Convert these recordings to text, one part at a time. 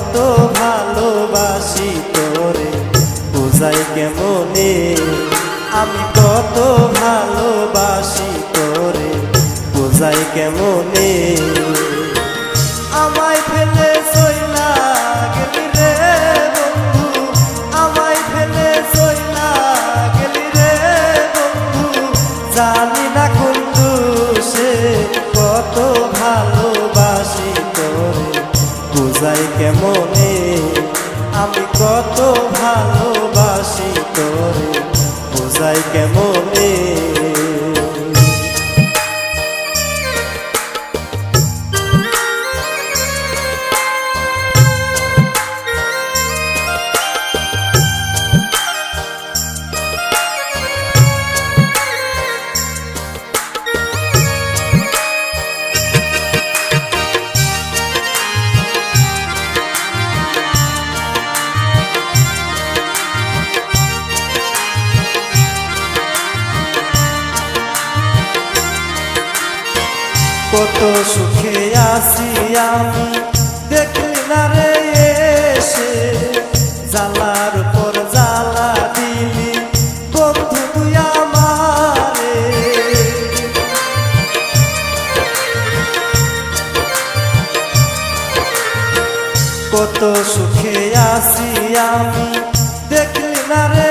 কত ভালোবাসি তোরে বুঝাই কেমনে? আমি কত ভালোবাসি তোরে বুঝাই কেমনে? বুঝাই কেমনে? আমি কত ভালোবাসি তোরে বোঝাই কেমনে? কত সুখে আছি আমি। দেখলি না রে এসে জালার পর জালা দিলি। বন্ধু তুই কত সুখে আছি আমি। দেখলি না রে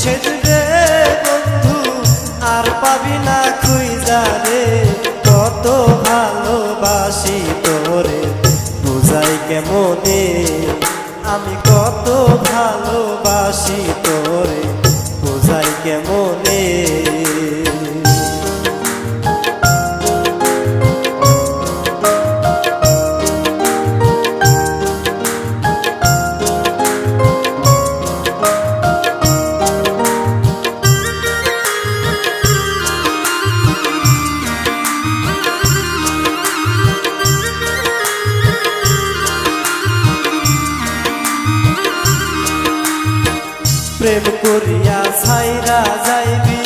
সেদিন রে বন্ধু, আর পাবি না খুঁজা রে কত ভালোবাসি তোরে। বুঝাই কেমনে, আমি কত ভালোবাসি তোরে। বুঝাই কেমনে প্রেম করিয়া ছাইরা যাইবি,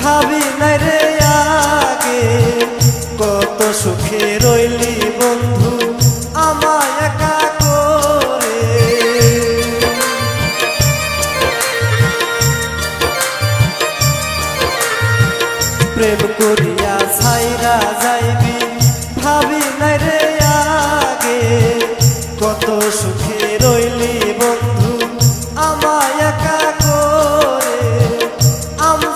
ভাবি নাই রে আগে। কত সুখে রইলি বন্ধু, আমায় একা করে। প্রেম করিয়া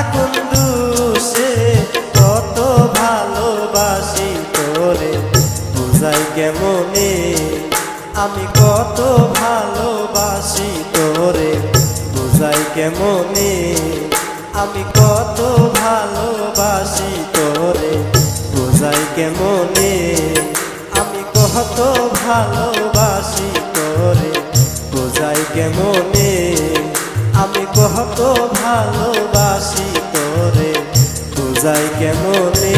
জানি না কোন সে কত ভালোবাসি তোরে। বুঝাই কেমনে? আমি কত ভালোবাসি তোরে। বুঝাই কেমনে? আমি কত ভালোবাসি তোরে। বুঝাই কেমনে? আমি কত ভালোবাসি তোরে। বুঝাই কেমনে? আমি কত ভালোবাসি তোরে বুঝাই কেমনে?